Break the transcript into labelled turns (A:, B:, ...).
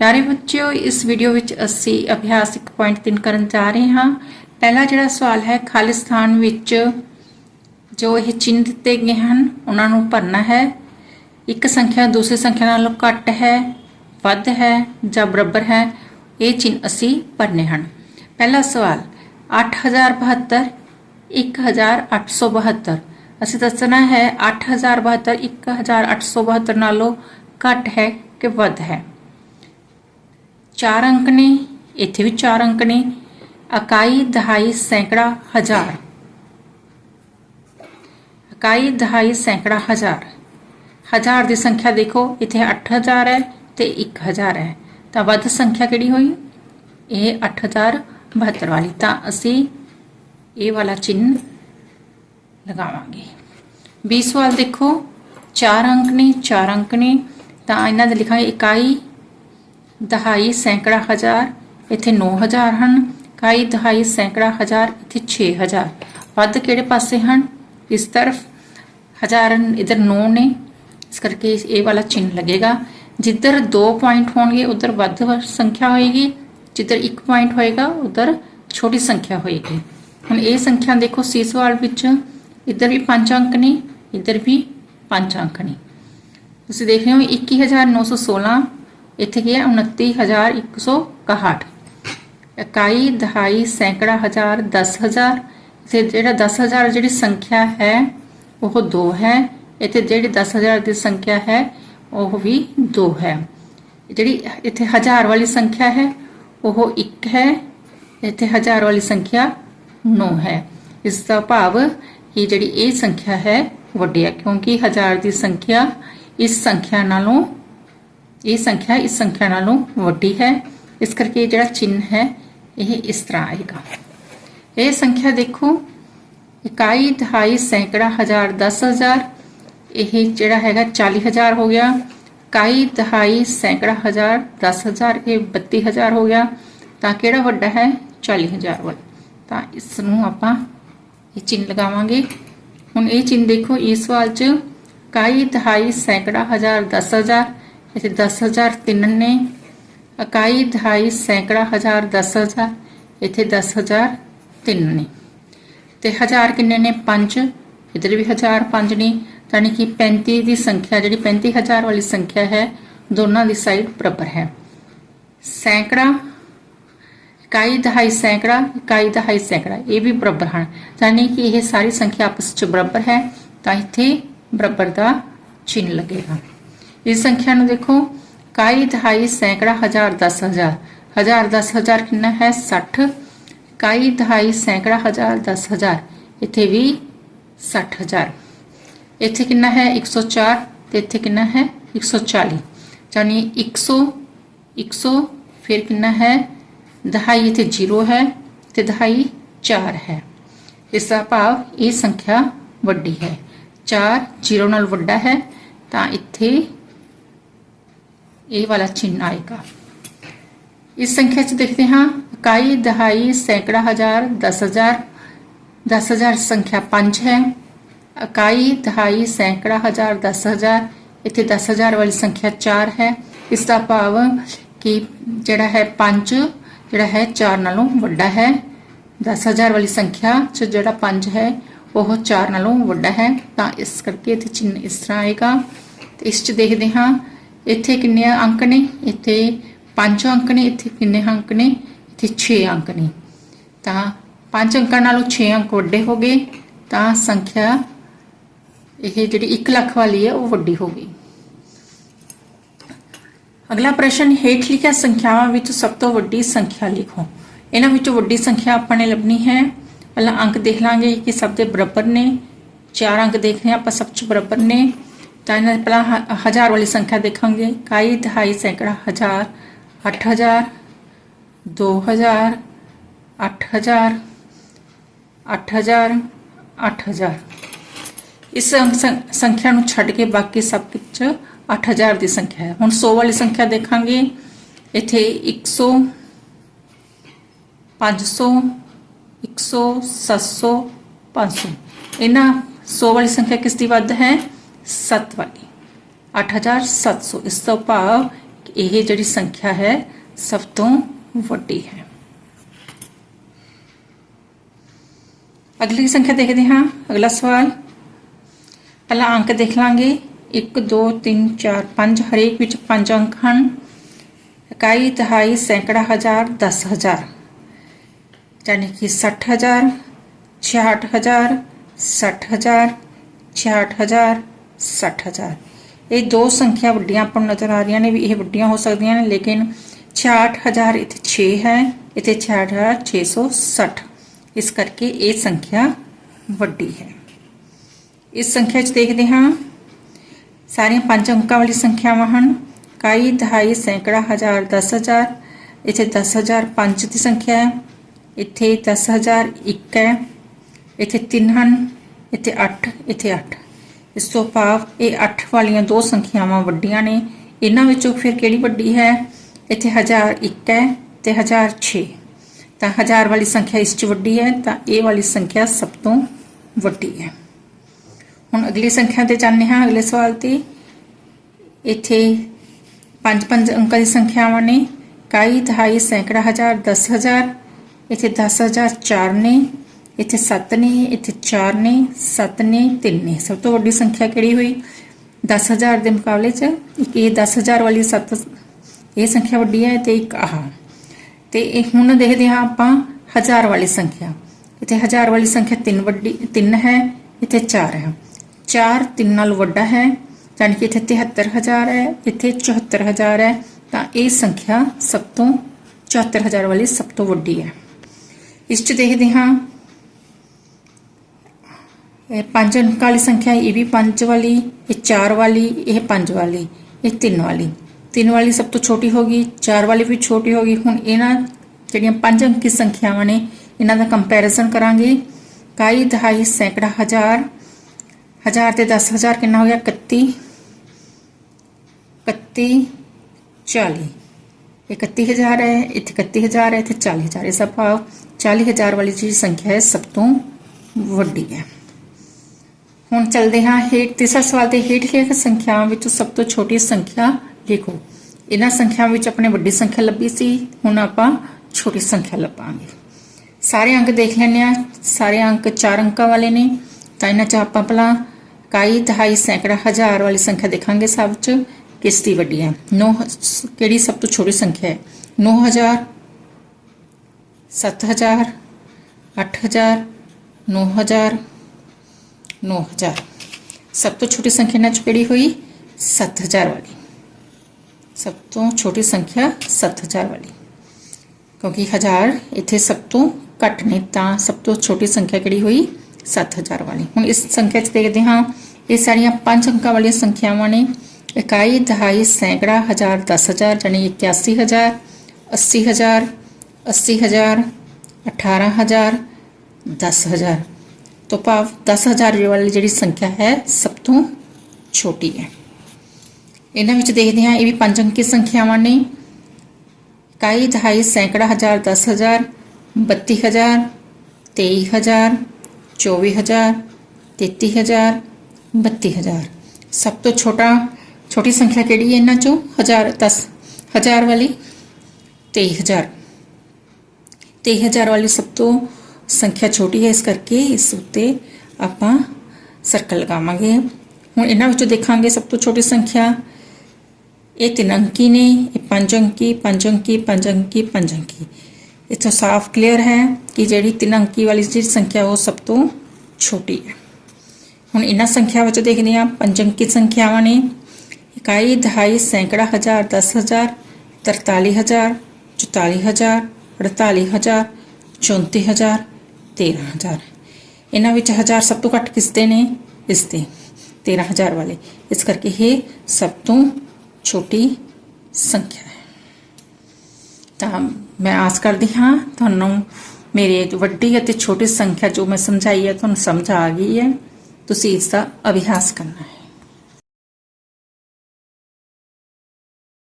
A: ਪਿਆਰੇ ਬੱਚਿਓ, ਇਸ ਵੀਡੀਓ ਵਿੱਚ ਅਸੀਂ ਅਭਿਆਸ 1.3 ਕਰਨ ਜਾ ਰਹੇ ਹਾਂ। ਪਹਿਲਾ ਜਿਹੜਾ ਸਵਾਲ ਹੈ, ਖਾਲਿਸਤਾਨ ਵਿੱਚ ਜੋ ਇਹ ਚਿੰਨ੍ਹ ਦਿੱਤੇ ਗਏ ਹਨ, ਉਹਨਾਂ ਨੂੰ ਭਰਨਾ ਹੈ। ਇੱਕ ਸੰਖਿਆ, ਦੂਸਰੀ ਸੰਖਿਆ ਨਾਲੋਂ ਘੱਟ ਹੈ, ਵੱਧ ਹੈ ਜਾਂ ਬਰਾਬਰ ਹੈ, ਇਹ ਚਿੰਨ੍ਹ ਅਸੀਂ ਭਰਨੇ ਹਨ। ਪਹਿਲਾ ਸਵਾਲ 8072 1872 ਅਸੀਂ ਦੱਸਣਾ ਹੈ 8072 1872 ਨਾਲੋਂ ਘੱਟ ਹੈ ਕਿ ਵੱਧ ਹੈ। ਚਾਰ ਅੰਕ ਨੇ, ਇੱਥੇ ਵੀ ਚਾਰ ਅੰਕ ਨੇ। ਇਕਾਈ, ਦਹਾਈ, ਸੈਂਕੜਾ, ਹਜ਼ਾਰ। ਇਕਾਈ, ਦਹਾਈ, ਸੈਂਕੜਾ, ਹਜ਼ਾਰ। ਹਜ਼ਾਰ ਦੀ ਸੰਖਿਆ ਦੇਖੋ, ਇੱਥੇ 8000 ਹੈ ਤੇ 1000 ਹੈ। ਤਾਂ ਵੱਧ ਸੰਖਿਆ ਕਿਹੜੀ ਹੋਈ? ਇਹ 8072 ਵਾਲੀ। ਤਾਂ ਅਸੀਂ ਇਹ ਵਾਲਾ ਚਿੰਨ ਲਗਾਵਾਂਗੇ। 20 ਸਵਾਲ ਦੇਖੋ, ਚਾਰ ਅੰਕ ਨੇ, ਚਾਰ ਅੰਕ ਨੇ। ਤਾਂ ਇਹਨਾਂ ਦੇ ਲਿਖਾਂਗੇ ਇਕਾਈ ਦਹਾਈ ਸੈਂਕੜਾ ਹਜ਼ਾਰ ਇੱਥੇ 9000 ਹਨ ਇਕਾਈ ਦਹਾਈ ਸੈਂਕੜਾ ਹਜ਼ਾਰ ਇੱਥੇ 6000 ਵੱਧ ਕਿਹੜੇ ਪਾਸੇ ਹਨ ਇਸ ਤਰਫ ਹਜ਼ਾਰ ਇਧਰ 9 ਨੇ ਇਸ ਕਰਕੇ ਇਹ ਵਾਲਾ ਚਿੰਨ ਲੱਗੇਗਾ ਜਿੱਧਰ 2 ਪੁਆਇੰਟ ਹੋਣਗੇ ਉਧਰ ਵੱਧ ਸੰਖਿਆ ਹੋਏਗੀ ਜਿੱਧਰ 1 ਪੁਆਇੰਟ ਹੋਏਗਾ ਉਧਰ ਛੋਟੀ ਸੰਖਿਆ ਹੋਏਗੀ ਹੁਣ ਇਹ ਸੰਖਿਆ ਦੇਖੋ ਸੀ ਸਵਾਲ ਵਿੱਚ ਇੱਧਰ ਵੀ 5 ਅੰਕ ਨੇ ਇੱਧਰ ਵੀ 5 ਅੰਕ ਨੇ ਤੁਸੀਂ ਦੇਖ ਰਹੇ ਹੋ 21916 ਇੱਥੇ ਕੀ ਹੈ 29161 ਇਕਾਈ, ਦਹਾਈ, ਸੈਂਕੜਾ ਹਜ਼ਾਰ 10000 ਤੇ ਜਿਹੜਾ 10000 ਜਿਹੜੀ ਸੰਖਿਆ ਹੈ, ਉਹ 2 ਹੈ। ਇੱਥੇ ਜਿਹੜੀ 10000 ਦੀ ਸੰਖਿਆ ਹੈ, ਉਹ ਵੀ 2 ਹੈ। ਜਿਹੜੀ ਇੱਥੇ ਹਜ਼ਾਰ ਵਾਲੀ ਸੰਖਿਆ ਹੈ, ਉਹ 1 ਹੈ। ਇੱਥੇ ਹਜ਼ਾਰ ਵਾਲੀ ਸੰਖਿਆ 9 ਹੈ। ਇਸ ਦਾ ਭਾਵ ਕਿ ਜਿਹੜੀ ਇਹ ਸੰਖਿਆ ਹੈ, ਵੱਡੀ ਹੈ, ਕਿਉਂਕਿ ਹਜ਼ਾਰ ਦੀ ਸੰਖਿਆ ਇਸ ਸੰਖਿਆ ਨਾਲੋਂ ਇਹ ਸੰਖਿਆ ਇਸ ਸੰਖਿਆ ਨਾਲੋਂ ਵੱਡੀ ਹੈ ਇਸ ਕਰਕੇ ਜਿਹੜਾ ਚਿੰਨ ਹੈ ਇਹ ਇਸ ਤਰ੍ਹਾਂ ਆਏਗਾ ਇਹ ਸੰਖਿਆ ਦੇਖੋ ਇਕਾਈ ਦਹਾਈ ਸੈਂਕੜਾ ਹਜ਼ਾਰ 10000 ਇਹ ਜਿਹੜਾ ਹੈਗਾ 40000 ਹੋ ਗਿਆ ਇਕਾਈ ਦਹਾਈ ਸੈਂਕੜਾ ਹਜ਼ਾਰ 10000 ਇਹ 32000 ਹੋ ਗਿਆ ਤਾਂ ਕਿਹੜਾ ਵੱਡਾ ਹੈ 40000 ਵਾਲਾ ਤਾਂ ਇਸ ਨੂੰ ਆਪਾਂ ਇਹ ਚਿੰਨ ਲਗਾਵਾਂਗੇ ਹੁਣ ਇਹ ਚਿੰਨ ਦੇਖੋ ਇਸ ਸਵਾਲ 'ਚ ਇਕਾਈ ਦਹਾਈ ਸੈਂਕੜਾ ਹਜ਼ਾਰ 10000 ਇੱਥੇ 10000 ਤਿੰਨ ਨੇ। ਇਕਾਈ, ਦਹਾਈ, ਸੈਂਕੜਾ ਹਜ਼ਾਰ 10000 ਇੱਥੇ 10000 ਤਿੰਨ ਨੇ। ਤੇ ਹਜ਼ਾਰ ਕਿੰਨੇ ਨੇ? 5 ਇਧਰ ਵੀ ਹਜ਼ਾਰ 5 ਨੇ। ਯਾਨੀ ਕਿ 35 ਦੀ ਸੰਖਿਆ, ਜਿਹੜੀ 35000 ਵਾਲੀ ਸੰਖਿਆ ਹੈ, ਦੋਨਾਂ ਦੀ ਸਾਈਡ ਬਰਾਬਰ ਹੈ। ਸੈਂਕੜਾ, ਇਕਾਈ, ਦਹਾਈ, ਸੈਂਕੜਾ, ਇਕਾਈ, ਦਹਾਈ, ਸੈਂਕੜਾ, ਇਹ ਵੀ ਬਰਾਬਰ ਹਨ। ਯਾਨੀ ਕਿ ਇਹ ਸਾਰੀ ਸੰਖਿਆ ਆਪਸ ਵਿੱਚ ਬਰਾਬਰ ਹੈ, ਤਾਂ ਇੱਥੇ ਬਰਾਬਰ ਦਾ ਚਿੰਨ੍ਹ ਲੱਗੇਗਾ। ਇਸ ਸੰਖਿਆ ਨੂੰ ਦੇਖੋ ਇਕਾਈ ਦਹਾਈ ਸੈਂਕੜਾ ਹਜ਼ਾਰ 10000 ਹਜ਼ਾਰ 10000 ਕਿੰਨਾ ਹੈ 60 ਇਕਾਈ ਦਹਾਈ ਸੈਂਕੜਾ ਹਜ਼ਾਰ 10000 ਇੱਥੇ ਵੀ 60000 ਇੱਥੇ ਕਿੰਨਾ ਹੈ 104 ਤੇ ਇੱਥੇ ਕਿੰਨਾ ਹੈ 140 ਯਾਨੀ 100 100 ਫਿਰ ਕਿੰਨਾ ਹੈ ਦਹਾਈ ਇੱਥੇ 0 ਹੈ ਤੇ ਦਹਾਈ 4 ਹੈ ਇਸ ਦਾ ਭਾਵ ਇਹ ਸੰਖਿਆ ਵੱਡੀ ਹੈ 4 0 ਨਾਲ ਵੱਡਾ ਹੈ ਤਾਂ ਇੱਥੇ ਇਹ ਵਾਲਾ ਚਿੰਨ ਆਏਗਾ ਇਸ ਸੰਖਿਆ 'ਚ ਦੇਖਦੇ ਹਾਂ ਇਕਾਈ ਦਹਾਈ ਸੈਂਕੜਾ ਹਜ਼ਾਰ 10000 10000 ਸੰਖਿਆ 5 ਹੈ ਇਕਾਈ ਦਹਾਈ ਸੈਂਕੜਾ ਹਜ਼ਾਰ 10000 ਇੱਥੇ 10000 ਵਾਲੀ ਸੰਖਿਆ 4 ਹੈ ਇਸ ਦਾ ਭਾਵ ਕਿ ਜਿਹੜਾ ਹੈ 5 ਜਿਹੜਾ ਹੈ 4 ਨਾਲੋਂ ਵੱਡਾ ਹੈ 10000 ਵਾਲੀ ਸੰਖਿਆ 'ਚ ਜਿਹੜਾ 5 ਹੈ ਉਹ 4 ਨਾਲੋਂ ਵੱਡਾ ਹੈ ਤਾਂ ਇਸ ਕਰਕੇ ਇੱਥੇ ਚਿੰਨ ਇਸ ਤਰ੍ਹਾਂ ਆਏਗਾ ਤੇ ਇਸ 'ਚ ਦੇਖਦੇ ਹਾਂ ਇੱਥੇ ਕਿੰਨੇ ਅੰਕ ਨੇ? ਇੱਥੇ 5 ਅੰਕ ਨੇ, ਇੱਥੇ ਕਿੰਨੇ ਅੰਕ ਨੇ? ਇੱਥੇ 6 ਅੰਕ ਨੇ। ਤਾਂ 5 ਅੰਕਾਂ ਨਾਲੋਂ 6 ਅੰਕ ਵੱਡੇ ਹੋ ਗਏ। ਤਾਂ ਸੰਖਿਆ ਇਹ ਜਿਹੜੀ 1 ਲੱਖ ਵਾਲੀ ਹੈ, ਉਹ ਵੱਡੀ ਹੋ ਗਈ। ਅਗਲਾ ਪ੍ਰਸ਼ਨ, ਹੇਠ ਲਿਖਿਆ ਸੰਖਿਆਵਾਂ ਵਿੱਚ ਸਭ ਤੋਂ ਵੱਡੀ ਸੰਖਿਆ ਲਿਖੋ। ਇਹਨਾਂ ਵਿੱਚੋਂ ਵੱਡੀ ਸੰਖਿਆ ਆਪਾਂ ਨੇ ਲੱਭਣੀ ਹੈ। ਪਹਿਲਾਂ ਅੰਕ ਦੇਖ ਲਾਂਗੇ ਕਿ ਸਭ ਦੇ ਬਰਾਬਰ ਨੇ। ਚਾਰ ਅੰਕ ਦੇਖਨੇ ਆਪਾਂ ਸਭ 'ਚ ਬਰਾਬਰ ਨੇ। ਤਾਂ ਇਹਨਾਂ ਦੇ ਪਹਿਲਾਂ ਹ- ਹਜ਼ਾਰ ਵਾਲੀ ਸੰਖਿਆ ਦੇਖਾਂਗੇ ਇਕਾਈ ਦਹਾਈ ਸੈਂਕੜਾ ਹਜ਼ਾਰ 8000 2000 8000 8000 8000 ਇਸ ਅੰਕ ਸੰ- ਸੰਖਿਆ ਨੂੰ ਛੱਡ ਕੇ ਬਾਕੀ ਸਭ ਵਿੱਚ 8000 ਦੀ ਸੰਖਿਆ ਹੈ ਹੁਣ 100 ਵਾਲੀ ਸੰਖਿਆ ਦੇਖਾਂਗੇ ਇੱਥੇ 100 500 100 700 500 ਇਹਨਾਂ 100 ਵਾਲੀ ਸੰਖਿਆ ਕਿਸ ਦੀ ਵੱਧ ਹੈ 7 ਵਾਲੀ 8700 ਇਸ ਤੋਂ ਭਾਵ ਇਹ ਜਿਹੜੀ ਸੰਖਿਆ ਹੈ ਸਭ ਤੋਂ ਵੱਡੀ ਹੈ ਅਗਲੀ ਸੰਖਿਆ ਦੇਖਦੇ ਹਾਂ ਅਗਲਾ ਸਵਾਲ ਪਹਿਲਾ ਅੰਕ ਦੇਖ ਲਾਂਗੇ 1 2 3 4 5 ਹਰੇਕ ਵਿੱਚ 5 ਅੰਕ ਹਨ ਇਕਾਈ ਦਹਾਈ ਸੈਂਕੜਾ ਹਜ਼ਾਰ 10000 ਯਾਨੀ ਕਿ 60000 66000 60000 66000 60000 ਇਹ ਦੋ ਸੰਖਿਆ ਵੱਡੀਆਂ ਆਪਾਂ ਨੂੰ ਨਜ਼ਰ ਆ ਰਹੀਆਂ ਨੇ ਵੀ ਇਹ ਵੱਡੀਆਂ ਹੋ ਸਕਦੀਆਂ ਨੇ ਲੇਕਿਨ 66000 ਇੱਥੇ 6 ਹੈ ਇੱਥੇ 66660 ਇਸ ਕਰਕੇ ਇਹ ਸੰਖਿਆ ਵੱਡੀ ਹੈ ਇਸ ਸੰਖਿਆ 'ਚ ਦੇਖਦੇ ਹਾਂ ਸਾਰੀਆਂ ਪੰਜ ਅੰਕਾਂ ਵਾਲੀ ਸੰਖਿਆਵਾਂ ਹਨ ਕਾਈ ਦਹਾਈ ਸੈਂਕੜਾ ਹਜ਼ਾਰ 10000 ਇੱਥੇ 10000 ਪੰਜ ਦੀ ਸੰਖਿਆ ਹੈ ਇੱਥੇ 10000 ਇੱਕ ਹੈ ਇੱਥੇ ਤਿੰਨ ਹਨ ਇੱਥੇ 8 ਇੱਥੇ 8 ਇਸ ਤੋਂ ਭਾਵ ਇਹ 8 ਵਾਲੀਆਂ ਦੋ ਸੰਖਿਆਵਾਂ ਵੱਡੀਆਂ ਨੇ। ਇਹਨਾਂ ਵਿੱਚੋਂ ਫਿਰ ਕਿਹੜੀ ਵੱਡੀ ਹੈ? ਇੱਥੇ 1001 ਹੈ ਤੇ 1006 ਤਾਂ 1000 ਵਾਲੀ ਸੰਖਿਆ ਇਸ 'ਚ ਵੱਡੀ ਹੈ, ਤਾਂ ਇਹ ਵਾਲੀ ਸੰਖਿਆ ਸਭ ਤੋਂ ਵੱਡੀ ਹੈ। ਹੁਣ ਅਗਲੀ ਸੰਖਿਆ ਤੇ ਜਾਂਦੇ ਹਾਂ, ਅਗਲੇ ਸਵਾਲ ਤੇ। ਇੱਥੇ ਪੰਜ ਪੰਜ ਅੰਕਾਂ ਦੀ ਸੰਖਿਆਵਾਂ ਨੇ। ਕਾਈ ਦਹਾਈ ਸੈਂਕੜਾ ਹਜ਼ਾਰ 10000 ਇੱਥੇ 10000 ਚਾਰ ਨੇ। ਇੱਥੇ 7 ਨੇ। ਇੱਥੇ 4 ਨੇ 7 ਨੇ 3 ਨੇ। ਸਭ ਤੋਂ ਵੱਡੀ ਸੰਖਿਆ ਕਿਹੜੀ ਹੋਈ? 10000 ਦੇ ਮੁਕਾਬਲੇ 'ਚ ਇੱਕ ਇਹ 10000 ਵਾਲੀ 7 ਇਹ ਸੰਖਿਆ ਵੱਡੀ ਹੈ ਤੇ ਇੱਕ ਆਹ। ਤੇ ਇਹ ਹੁਣ ਦੇਖਦੇ ਹਾਂ ਆਪਾਂ ਹਜ਼ਾਰ ਵਾਲੀ ਸੰਖਿਆ। ਇੱਥੇ ਹਜ਼ਾਰ ਵਾਲੀ ਸੰਖਿਆ 3 ਵੱਡੀ 3 ਹੈ, ਇੱਥੇ 4 ਹੈ। 4 3 ਨਾਲ ਵੱਡਾ ਹੈ, ਯਾਨੀ ਕਿ ਇੱਥੇ 73000 ਹੈ, ਇੱਥੇ 74000 ਹੈ, ਤਾਂ ਇਹ ਸੰਖਿਆ ਸਭ ਤੋਂ 74000 ਵਾਲੀ ਸਭ ਤੋਂ ਵੱਡੀ ਹੈ। ਇਸ 'ਚ ਦੇਖਦੇ ਹਾਂ ਪੰਜ ਅੰਕਾਂ ਵਾਲੀ ਸੰਖਿਆ ਇਹ ਵੀ ਪੰਜ ਵਾਲੀ ਇਹ ਚਾਰ ਵਾਲੀ ਇਹ ਪੰਜ ਵਾਲੀ ਇਹ ਤਿੰਨ ਵਾਲੀ ਤਿੰਨ ਵਾਲੀ ਸਭ ਤੋਂ ਛੋਟੀ ਹੋ ਗਈ ਚਾਰ ਵਾਲੀ ਵੀ ਛੋਟੀ ਹੋ ਗਈ ਹੁਣ ਇਹਨਾਂ ਜਿਹੜੀਆਂ ਪੰਜ ਅੰਕੀ ਸੰਖਿਆਵਾਂ ਨੇ ਇਹਨਾਂ ਦਾ ਕੰਪੈਰੀਜ਼ਨ ਕਰਾਂਗੇ ਕਾਈ ਦਹਾਈ ਸੈਂਕੜਾ ਹਜ਼ਾਰ ਹਜ਼ਾਰ ਤੇ 10000 ਕਿੰਨਾ ਹੋ ਗਿਆ 31 31 40 ਇਹ 31000 ਹੈ ਇੱਥੇ 31000 ਹੈ ਇੱਥੇ 40000 ਇਹ ਸਭ ਭਾਵ 40000 ਵਾਲੀ ਜਿਹੜੀ ਸੰਖਿਆ ਹੈ ਸਭ ਤੋਂ ਵੱਡੀ ਹੈ ਹੁਣ ਚੱਲਦੇ ਹਾਂ ਹੇਠ। ਤੀਸਰਾ ਸਵਾਲ ਤੇ ਹੇਠ ਲਿਖੇ ਸੰਖਿਆਵਾਂ ਵਿੱਚੋਂ ਸਭ ਤੋਂ ਛੋਟੀ ਸੰਖਿਆ ਲਿਖੋ। ਇਹਨਾਂ ਸੰਖਿਆਵਾਂ ਵਿੱਚ ਆਪਣੇ ਵੱਡੀ ਸੰਖਿਆ ਲੱਭੀ ਸੀ। ਹੁਣ ਆਪਾਂ ਛੋਟੀ ਸੰਖਿਆ ਲੱਭਾਂਗੇ। ਸਾਰੇ ਅੰਕ ਦੇਖ ਲੈਣੇ ਆ ਸਾਰੇ ਅੰਕ 4 ਅੰਕਾਂ ਵਾਲੇ ਨੇ। ਤਾਂ ਇਹਨਾਂ ਚ ਆਪਾਂ ਪਹਿਲਾਂ ਕਾਈ ਦਹਾਈ, ਸੈਂਕੜਾ, ਹਜ਼ਾਰ ਵਾਲੀ ਸੰਖਿਆ ਦੇਖਾਂਗੇ ਸਭ ਚ। ਕਿਸ ਦੀ ਵੱਡੀ ਹੈ। 9 ਕਿਹੜੀ ਸਭ ਤੋਂ ਛੋਟੀ ਸੰਖਿਆ ਹੈ? 9000 7000 8000 9000 9000 ਸਭ ਤੋਂ ਛੋਟੀ ਸੰਖਿਆ ਇਹਨਾਂ ਚ ਕਿਹੜੀ ਹੋਈ 7000 ਵਾਲੀ ਸਭ ਤੋਂ ਛੋਟੀ ਸੰਖਿਆ 7000 ਵਾਲੀ ਕਿਉਂਕਿ 1000 ਇੱਥੇ ਸਭ ਤੋਂ ਘੱਟ ਨੇ ਤਾਂ ਸਭ ਤੋਂ ਛੋਟੀ ਸੰਖਿਆ ਕਿਹੜੀ ਹੋਈ 7000 ਵਾਲੀ ਹੁਣ ਇਸ ਸੰਖਿਆ 'ਚ ਦੇਖਦੇ ਹਾਂ ਇਹ ਸਾਰੀਆਂ ਪੰਜ ਅੰਕਾਂ ਵਾਲੀਆਂ ਸੰਖਿਆਵਾਂ ਨੇ ਇਕਾਈ ਦਹਾਈ ਸੈਂਕੜਾ ਹਜ਼ਾਰ 10000 ਯਾਨੀ 81000 80000 80000 18000 10000 ਤੋਂ ਭਾਵ 10000 ਵਾਲੀ ਜਿਹੜੀ ਸੰਖਿਆ ਹੈ ਸਭ ਤੋਂ ਛੋਟੀ ਹੈ ਇਹਨਾਂ ਵਿੱਚ ਦੇਖਦੇ ਹਾਂ ਇਹ ਵੀ ਪੰਜ ਅੰਕੀ ਸੰਖਿਆਵਾਂ ਨੇ ਇਕਾਈ ਦਹਾਈ ਸੈਂਕੜਾ ਹਜ਼ਾਰ 10000 32000 23000 24000 33000 32000 ਸਭ ਤੋਂ ਛੋਟਾ ਛੋਟੀ ਸੰਖਿਆ ਕਿਹੜੀ ਹੈ ਇਹਨਾਂ ਚੋਂ 1000 10 ਹਜ਼ਾਰ ਵਾਲੀ 23000 23000 ਵਾਲੀ ਸਭ ਤੋਂ ਸੰਖਿਆ ਛੋਟੀ ਹੈ ਇਸ ਕਰਕੇ ਇਸ ਉੱਤੇ ਆਪਾਂ ਸਰਕਲ ਲਗਾਵਾਂਗੇ ਹੁਣ ਇਹਨਾਂ ਵਿੱਚੋਂ ਦੇਖਾਂਗੇ ਸਭ ਤੋਂ ਛੋਟੀ ਸੰਖਿਆ ਇਹ ਤਿੰਨ ਅੰਕੀ ਨੇ ਇਹ ਪੰਜ ਅੰਕੀ ਪੰਜ ਅੰਕੀ ਪੰਜ ਅੰਕੀ ਪੰਜ ਅੰਕੀ ਇਥੋਂ ਸਾਫ਼ ਕਲੀਅਰ ਹੈ ਕਿ ਜਿਹੜੀ ਤਿੰਨ ਅੰਕੀ ਵਾਲੀ ਜਿਹੜੀ ਸੰਖਿਆ ਉਹ ਸਭ ਤੋਂ ਛੋਟੀ ਹੈ ਹੁਣ ਇਹਨਾਂ ਸੰਖਿਆ ਵਿੱਚ ਦੇਖਦੇ ਹਾਂ ਪੰਜ ਅੰਕੀ ਸੰਖਿਆਵਾਂ ਨੇ ਇਕਾਈ ਦਹਾਈ ਸੈਂਕੜਾ ਹਜ਼ਾਰ 10000 43000 44000 48000 34000 13000 ਇਹਨਾਂ ਵਿੱਚ ਹਜ਼ਾਰ ਸਭ ਤੋਂ ਘੱਟ ਕਿਸ ਦੇ ਨੇ ਇਸ ਦੇ 13000 ਵਾਲੇ ਇਸ ਕਰਕੇ ਇਹ ਸਭ ਤੋਂ ਛੋਟੀ ਸੰਖਿਆ ਹੈ ਤਾਂ ਮੈਂ ਆਸ ਕਰਦੀ ਹਾਂ ਤੁਹਾਨੂੰ ਮੇਰੇ ਵੱਡੀ ਅਤੇ ਛੋਟੀ ਸੰਖਿਆ ਜੋ ਮੈਂ ਸਮਝਾਈ ਹੈ ਤੁਹਾਨੂੰ ਸਮਝ ਆ ਗਈ ਹੈ ਤੁਸੀਂ ਇਸ ਦਾ ਅਭਿਆਸ ਕਰਨਾ ਹੈ